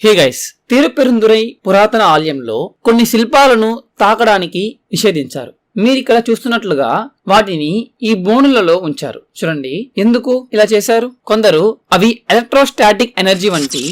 Hey guys తిరుపెరుందురై పురాతన ఆలయంలో కొన్ని శిల్పాలను తాకడానికి నిషేధించారు. మీరు ఇక్కడ చూస్తున్నట్లుగా వాటిని ఈ బోనులలో ఉంచారు. చూడండి ఎందుకు ఇలా చేశారు? కొందరు అవి ఎలక్ట్రోస్టాటిక్ ఎనర్జీ వంటి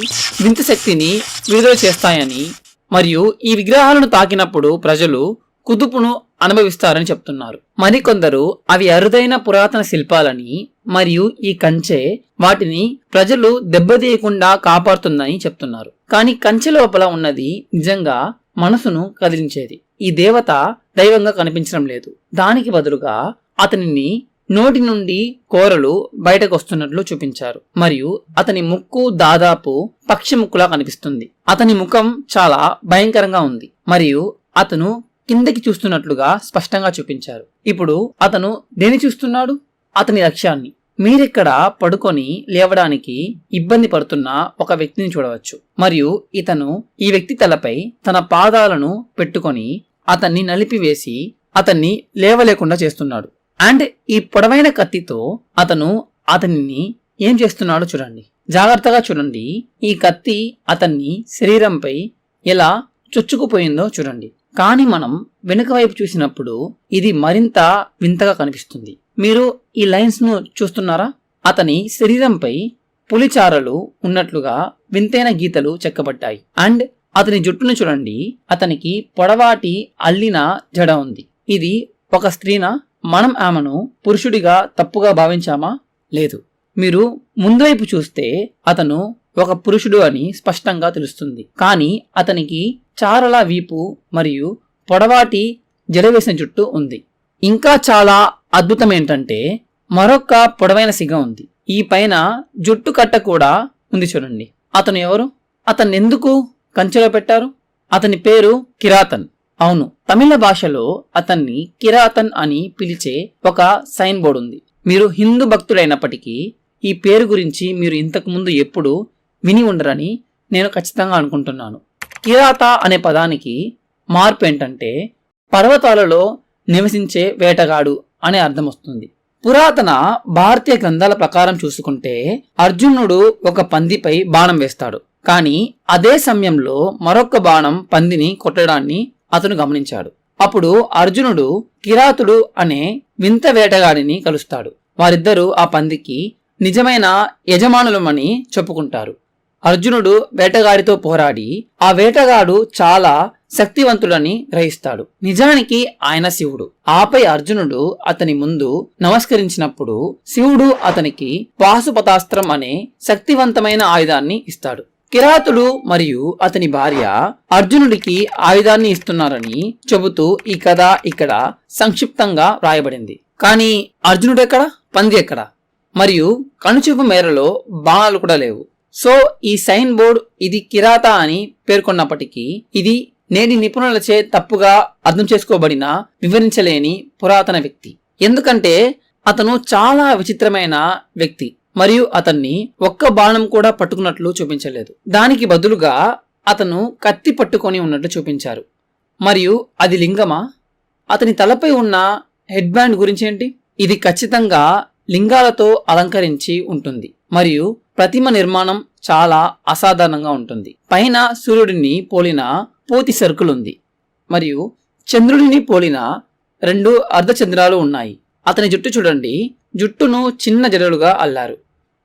వింత శక్తిని విడుదల చేస్తాయని మరియు ఈ విగ్రహాలను తాకినప్పుడు ప్రజలు కుదుపును అనుభవిస్తారని చెప్తున్నారు. మరికొందరు అవి అరుదైన పురాతన శిల్పాలని మరియు ఈ కంచె వాటిని ప్రజలు దెబ్బతీయకుండా కాపాడుతుందని చెప్తున్నారు. కానీ కంచె లోపల ఉన్నది నిజంగా మనసును కదిలించేది. ఈ దేవత దైవంగా కనిపించడం లేదు. దానికి బదులుగా అతనిని నోటి నుండి కోరలు బయటకు వస్తున్నట్లు చూపించారు. మరియు అతని ముక్కు దాదాపు పక్షి ముక్కులా కనిపిస్తుంది. అతని ముఖం చాలా భయంకరంగా ఉంది. మరియు అతను కిందకి చూస్తున్నట్లుగా స్పష్టంగా చూపించారు. ఇప్పుడు అతను దేని చూస్తున్నాడు? అతని లక్ష్యాన్ని. మీరిక్కడ పడుకొని లేవడానికి ఇబ్బంది పడుతున్న ఒక వ్యక్తిని చూడవచ్చు. మరియు ఇతను ఈ వ్యక్తి తలపై తన పాదాలను పెట్టుకొని అతన్ని నలిపివేసి అతన్ని లేవలేకుండా చేస్తున్నాడు. అండ్ ఈ పొడవైన కత్తితో అతను అతనిని ఏం చేస్తున్నాడో చూడండి. జాగ్రత్తగా చూడండి. ఈ కత్తి అతన్ని శరీరంపై ఎలా చొచ్చుకుపోయిందో చూడండి. కానీ మనం వెనుక వైపు చూసినప్పుడు ఇది మరింత వింతగా కనిపిస్తుంది. మీరు ఈ లైన్స్ను చూస్తున్నారా? అతని శరీరంపై పులిచారలు ఉన్నట్లుగా వింతైన గీతలు చెక్కబడ్డాయి. అండ్ అతని జుట్టును చూడండి. అతనికి పొడవాటి అల్లిన జడ ఉంది. ఇది ఒక స్త్రీనా? మనం ఆమెను పురుషుడిగా తప్పుగా భావించామా? లేదు. మీరు ముందువైపు చూస్తే అతను ఒక పురుషుడు అని స్పష్టంగా తెలుస్తుంది. కానీ అతనికి చారల వీపు మరియు పొడవాటి జడవేసిన జుట్టు ఉంది. ఇంకా చాలా అద్భుతం ఏంటంటే మరొక పొడవైన సిగ ఉంది. ఈ పైన జుట్టు కట్ట కూడా ఉంది చూడండి. అతను ఎవరు? అతన్ని ఎందుకు కంచెలో పెట్టారు? అతని పేరు కిరాతన్. అవును తమిళ భాషలో అతన్ని కిరాతన్ అని పిలిచే ఒక సైన్ బోర్డు ఉంది. మీరు హిందూ భక్తుడైనప్పటికీ ఈ పేరు గురించి మీరు ఇంతకు ముందు ఎప్పుడు విని ఉండరని నేను ఖచ్చితంగా అనుకుంటున్నాను. కిరాత అనే పదానికి మార్పు ఏంటంటే పర్వతాలలో నివసించే వేటగాడు అనే అర్థం వస్తుంది. పురాతన భారతీయ గ్రంథాల ప్రకారం చూసుకుంటే అర్జునుడు ఒక పందిపై బాణం వేస్తాడు. కానీ అదే సమయంలో మరొక బాణం పందిని కొట్టడాన్ని అతను గమనించాడు. అప్పుడు అర్జునుడు కిరాతుడు అనే వింత వేటగాడిని కలుస్తాడు. వారిద్దరూ ఆ పందికి నిజమైన యజమానులమని చెప్పుకుంటారు. అర్జునుడు వేటగాడితో పోరాడి ఆ వేటగాడు చాలా శక్తివంతుడని గ్రహిస్తాడు. నిజానికి ఆయన శివుడు. ఆపై అర్జునుడు అతని ముందు నమస్కరించినప్పుడు శివుడు అతనికి పాశుపతాస్త్రం అనే శక్తివంతమైన ఆయుధాన్ని ఇస్తాడు. కిరాతుడు మరియు అతని భార్య అర్జునుడికి ఆయుధాన్ని ఇస్తున్నారని చెబుతూ ఈ కథ ఇక్కడ సంక్షిప్తంగా వ్రాయబడింది. కానీ అర్జునుడు ఎక్కడ? పంది ఎక్కడ? మరియు కనుచూపు మేరలో బాణాలు కూడా లేవు. సో ఈ సైన్ బోర్డ్ ఇది కిరాత అని పేర్కొన్నప్పటికీ ఇది నేటి నిపుణులచే తప్పుగా అర్థం చేసుకోబడిన వివరించలేని పురాతన వ్యక్తి. ఎందుకంటే అతను చాలా విచిత్రమైన వ్యక్తి. మరియు అతన్ని ఒక్క బాణం కూడా పట్టుకున్నట్లు చూపించలేదు. దానికి బదులుగా అతను కత్తి పట్టుకొని ఉన్నట్లు చూపించారు. మరియు అది లింగమా? అతని తలపై ఉన్న హెడ్ బ్యాండ్ గురించి ఏంటి ఇది ఖచ్చితంగా లింగాలతో అలంకరించి ఉంటుంది. మరియు ప్రతిమ నిర్మాణం చాలా అసాధారణంగా ఉంటుంది. పైన సూర్యుడిని పోలిన పూతి సరుకులుంది మరియు చంద్రుడిని పోలిన రెండు అర్ధచంద్రాలు ఉన్నాయి. అతని జుట్టు చూడండి. జుట్టును చిన్న జడలుగా అల్లారు.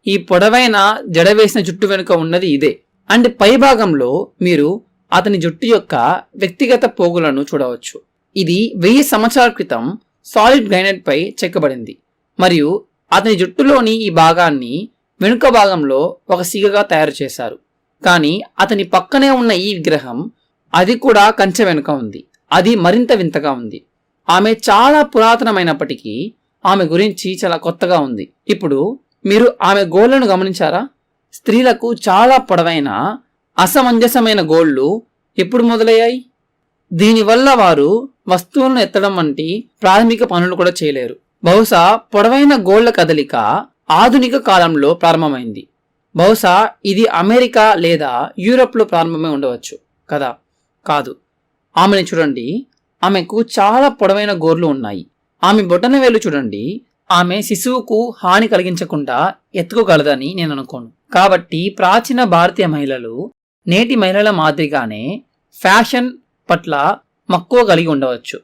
ఈ పొడవైన జడ వేసిన జుట్టు వెనుక ఉన్నది ఇదే. అండ్ పై భాగంలో మీరు అతని జుట్టు యొక్క వ్యక్తిగత పోగులను చూడవచ్చు. ఇది వెయ్యి సంవత్సరాల క్రితం సాలిడ్ గ్రైనైట్ పై చెక్కబడింది. మరియు అతని జుట్టులోని ఈ భాగాన్ని వెనుక భాగంలో ఒక సిగగా తయారు చేశారు. కానీ అతని పక్కనే ఉన్న ఈ విగ్రహం అది కూడా కంచె వెనుక ఉంది. అది మరింత వింతగా ఉంది. ఆమె చాలా పురాతనమైనప్పటికీ ఆమె గురించి చాలా కొత్తగా ఉంది. ఇప్పుడు మీరు ఆమె గోళ్ళను గమనించారా? స్త్రీలకు చాలా పొడవైన అసమంజసమైన గోళ్ళు ఎప్పుడు మొదలయ్యాయి? దీనివల్ల వారు వస్తువులను ఎత్తడం వంటి ప్రాథమిక పనులు కూడా చేయలేరు. బహుశా పొడవైన గోళ్ళ కదలిక ఆధునిక కాలంలో ప్రారంభమైంది. బహుశా ఇది అమెరికా లేదా యూరప్లో ప్రారంభమై ఉండవచ్చు. కదా? కాదు. ఆమెను చూడండి. ఆమెకు చాలా పొడవైన గోర్లు ఉన్నాయి. ఆమె బొటన వేలు చూడండి. ఆమె శిశువుకు హాని కలిగించకుండా ఎత్తుకోగలదని నేను అనుకోను. కాబట్టి ప్రాచీన భారతీయ మహిళలు నేటి మహిళల మాదిరిగానే ఫ్యాషన్ పట్ల మక్కువ కలిగి ఉండవచ్చు.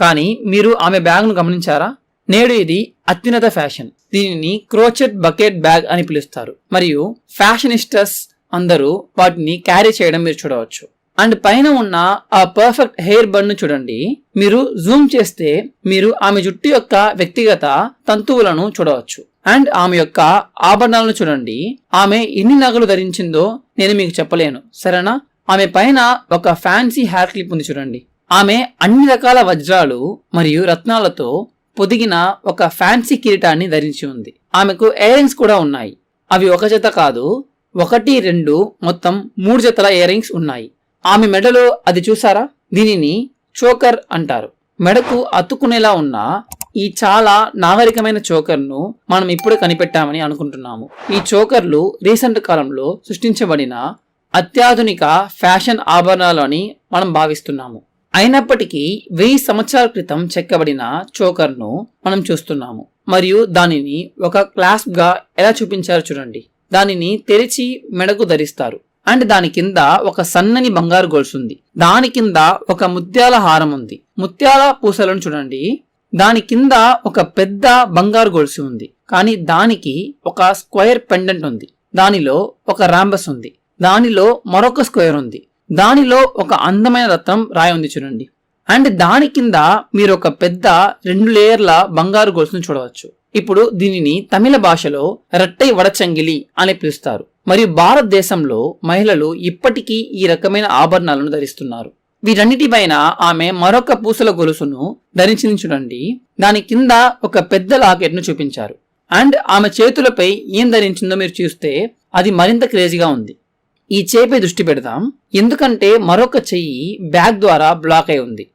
కానీ మీరు ఆమె బ్యాగ్ను గమనించారా? నేడు ఇది అత్యున్నత ఫ్యాషన్. దీనిని క్రోచెట్ బకెట్ బ్యాగ్ అని పిలుస్తారు. మరియు ఫ్యాషనిస్టర్స్ అందరూ వాటిని క్యారీ చేయడం మీరు చూడవచ్చు. అండ్ పైన ఉన్న ఆ పర్ఫెక్ట్ హెయిర్ బన్ను చూడండి. మీరు జూమ్ చేస్తే మీరు ఆమె జుట్టు యొక్క వ్యక్తిగత తంతువులను చూడవచ్చు. అండ్ ఆమె యొక్క ఆభరణాలను చూడండి. ఆమె ఎన్ని నగలు ధరించిందో నేను మీకు చెప్పలేను. సరేనా? ఆమె పైన ఒక ఫ్యాన్సీ హెయిర్ క్లిప్ ఉంది చూడండి. ఆమె అన్ని రకాల వజ్రాలు మరియు రత్నాలతో పొదిగిన ఒక ఫ్యాన్సీ కిరీటాన్ని ధరించి ఉంది. ఆమెకు ఇయరింగ్స్ కూడా ఉన్నాయి. అవి ఒక జత కాదు ఒకటి రెండు మొత్తం మూడు జతల ఇయరింగ్స్ ఉన్నాయి. ఆమె మెడలో అది చూసారా? దీనిని చోకర్ అంటారు. మెడకు అతుక్కునేలా ఉన్న ఈ చాలా నాగరికమైన చోకర్ను మనం ఇప్పుడే కనిపెట్టామని అనుకుంటున్నాము. ఈ చోకర్లు రీసెంట్ కాలంలో సృష్టించబడిన అత్యాధునిక ఫ్యాషన్ ఆభరణాలు అని మనం భావిస్తున్నాము. అయినప్పటికీ వెయ్యి సంవత్సరాల క్రితం చెక్కబడిన చోకర్ను మనం చూస్తున్నాము. మరియు దానిని ఒక క్లాస్గా ఎలా చూపించారో చూడండి. దానిని తెరిచి మెడకు ధరిస్తారు. అండ్ దాని కింద ఒక సన్నని బంగారు గొలుసు ఉంది దాని కింద ఒక ముత్యాల హారం ఉంది ముత్యాల పూసలను చూడండి. దాని కింద ఒక పెద్ద బంగారు గొలుసు ఉంది కానీ దానికి ఒక స్క్వేర్ పెండెంట్ ఉంది. దానిలో ఒక రాంబస్ ఉంది. దానిలో మరొక స్క్వేర్ ఉంది దానిలో ఒక అందమైన రత్నం రాయి ఉంది చూడండి. అండ్ దాని కింద మీరు ఒక పెద్ద రెండు లేయర్ల బంగారు గొలుసును చూడవచ్చు. ఇప్పుడు దీనిని తమిళ భాషలో రట్టై వడచంగిలి అని పిలుస్తారు. మరియు భారతదేశంలో మహిళలు ఇప్పటికీ ఈ రకమైన ఆభరణాలను ధరిస్తున్నారు. వీటన్నిటిపైన ఆమె మరొక పూసల గొలుసును ధరించింది చూడండి. దాని కింద ఒక పెద్ద లాకెట్ను చూపించారు. అండ్ ఆమె చేతులపై ఏం ధరించిందో మీరు చూస్తే అది మరింత క్రేజీగా ఉంది. ఈ చేపై దృష్టి పెడదాం. ఎందుకంటే మరొక చెయ్యి బ్యాగ్ ద్వారా బ్లాక్ అయి ఉంది.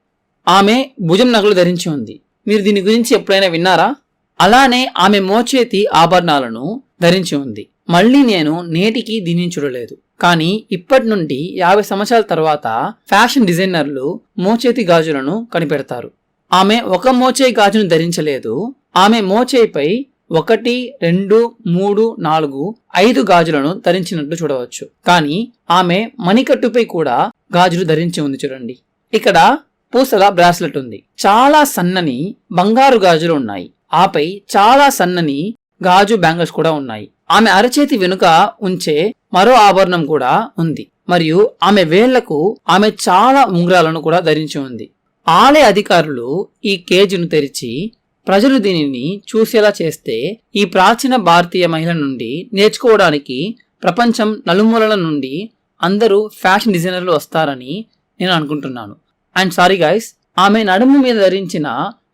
ఆమె భుజం నగలు ధరించి ఉంది. మీరు దీని గురించి ఎప్పుడైనా విన్నారా? అలానే ఆమె మోచేతి ఆభరణాలను ధరించి ఉంది. మళ్ళీ నేను నేటికి దీనిని చూడలేదు. కానీ ఇప్పటి నుండి యాభై సంవత్సరాల తర్వాత ఫ్యాషన్ డిజైనర్లు మోచేతి గాజులను కనిపెడతారు. ఆమె ఒక మోచేయి గాజును ధరించలేదు. ఆమె మోచేయిపై ఒకటి రెండు మూడు నాలుగు ఐదు గాజులను ధరించినట్లు చూడవచ్చు. కానీ ఆమె మణికట్టుపై కూడా గాజులు ధరించి ఉంది చూడండి. ఇక్కడ పూసల బ్రాస్లెట్ ఉంది. చాలా సన్నని బంగారు గాజులు ఉన్నాయి. ఆపై చాలా సన్నని గాజు బ్యాంగిల్స్ కూడా ఉన్నాయి. ఆమె అరచేతి వెనుక ఉంచే మరో ఆభరణం కూడా ఉంది. మరియు ఆమె వేళ్ళకు ఆమె చాలా ఉంగరాలను కూడా ధరించి ఉంది. ఆలయ అధికారులు ఈ కేజీను తెరిచి ప్రజలు దీనిని చూసేలా చేస్తే ఈ ప్రాచీన భారతీయ మహిళ నుండి నేర్చుకోవడానికి ప్రపంచం నలుమూలల నుండి అందరూ ఫ్యాషన్ డిజైనర్లు వస్తారని నేను అనుకుంటున్నాను. అండ్ సారీ గైస్ ఆమె నడుము మీద ధరించిన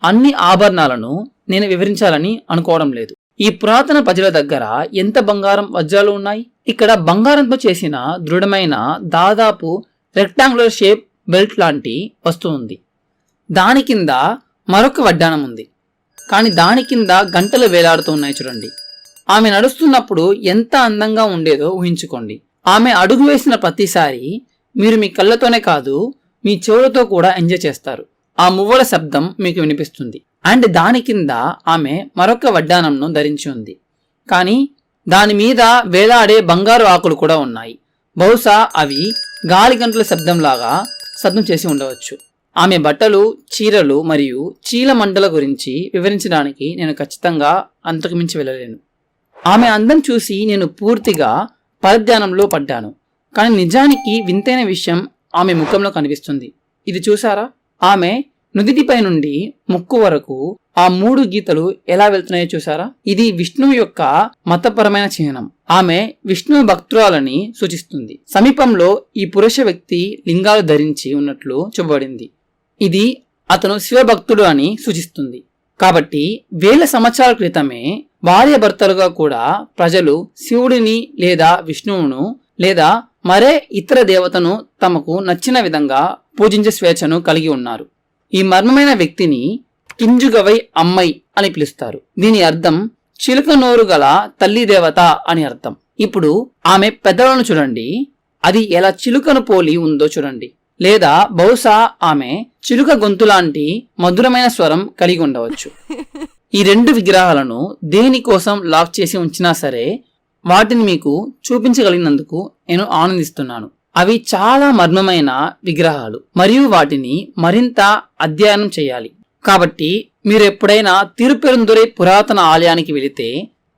అన్ని ఆభరణాలను నేను వివరించాలని అనుకోవడం లేదు. ఈ పురాతన ప్రజల దగ్గర ఎంత బంగారం వజ్రాలు ఉన్నాయి? ఇక్కడ బంగారంతో చేసిన దృఢమైన దాదాపు రెక్టాంగులర్ షేప్ బెల్ట్ లాంటి వస్తువు ఉంది. దాని కింద మరొక వడ్డానం ఉంది. కానీ దాని కింద గంటలు వేలాడుతూ ఉన్నాయి చూడండి. ఆమె నడుస్తున్నప్పుడు ఎంత అందంగా ఉండేదో ఊహించుకోండి. ఆమె అడుగు వేసిన ప్రతిసారి మీరు మీ కళ్ళతోనే కాదు మీ చెవులతో కూడా ఎంజాయ్ చేస్తారు. ఆ మువ్వల శబ్దం మీకు వినిపిస్తుంది. అండ్ దాని కింద ఆమె మరొక వడ్డానంను ధరించి ఉంది. కానీ దాని మీద వేలాడే బంగారు ఆకులు కూడా ఉన్నాయి. బహుశా అవి గాలి గంటల శబ్దంలాగా శబ్దం చేసి ఉండవచ్చు. ఆమె బట్టలు చీరలు మరియు చీల మండల గురించి వివరించడానికి నేను ఖచ్చితంగా అంతకుమించి వెళ్ళలేను. ఆమె అందం చూసి నేను పూర్తిగా పరధ్యానంలో పడ్డాను. కానీ నిజానికి వింతైన విషయం ఆమె ముఖంలో కనిపిస్తుంది. ఇది చూసారా ఆమె నుదిటిపై నుండి ముక్కు వరకు ఆ మూడు గీతలు ఎలా వెళ్తున్నాయో చూసారా ఇది విష్ణువు యొక్క మతపరమైన చిహ్నం. ఆమె విష్ణు భక్తురాలని సూచిస్తుంది. సమీపంలో ఈ పురుష వ్యక్తి లింగాలు ధరించి ఉన్నట్లు చూపబడింది. ఇది అతను శివభక్తుడు అని సూచిస్తుంది. కాబట్టి వేల సంవత్సరాల క్రితమే భార్యభర్తలుగా కూడా ప్రజలు శివుడిని లేదా విష్ణువును లేదా మరే ఇతర దేవతను తమకు నచ్చిన విధంగా పూజించే స్వేచ్ఛను కలిగి ఉన్నారు. ఈ మర్మమైన వ్యక్తిని కింజుగవై అమ్మై అని పిలుస్తారు. దీని అర్థం చిలుక నోరు గల తల్లి దేవత అని అర్థం. ఇప్పుడు ఆమె పెద్దలను చూడండి. అది ఎలా చిలుకను పోలి ఉందో చూడండి. లేదా బహుశా ఆమె చిలుక గొంతు లాంటి మధురమైన స్వరం కలిగి ఉండవచ్చు. ఈ రెండు విగ్రహాలను దేనికోసం లాక్ చేసి ఉంచినా సరే వాటిని మీకు చూపించగలిగినందుకు నేను ఆనందిస్తున్నాను. అవి చాలా మర్మమైన విగ్రహాలు మరియు వాటిని మరింత అధ్యయనం చేయాలి. కాబట్టి మీరు ఎప్పుడైనా తిరుపెరుందురై పురాతన ఆలయానికి వెళితే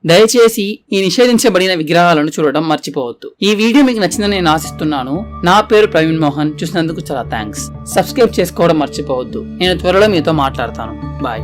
దయచేసి ఈ నిషేధించబడిన విగ్రహాలను చూడడం మర్చిపోవద్దు. ఈ వీడియో మీకు నచ్చిందని నేను ఆశిస్తున్నాను. నా పేరు ప్రవీణ్ మోహన్. చూసినందుకు చాలా థ్యాంక్స్ సబ్స్క్రైబ్ చేసుకోవడం మర్చిపోవద్దు. నేను త్వరలో మీతో మాట్లాడతాను. బాయ్.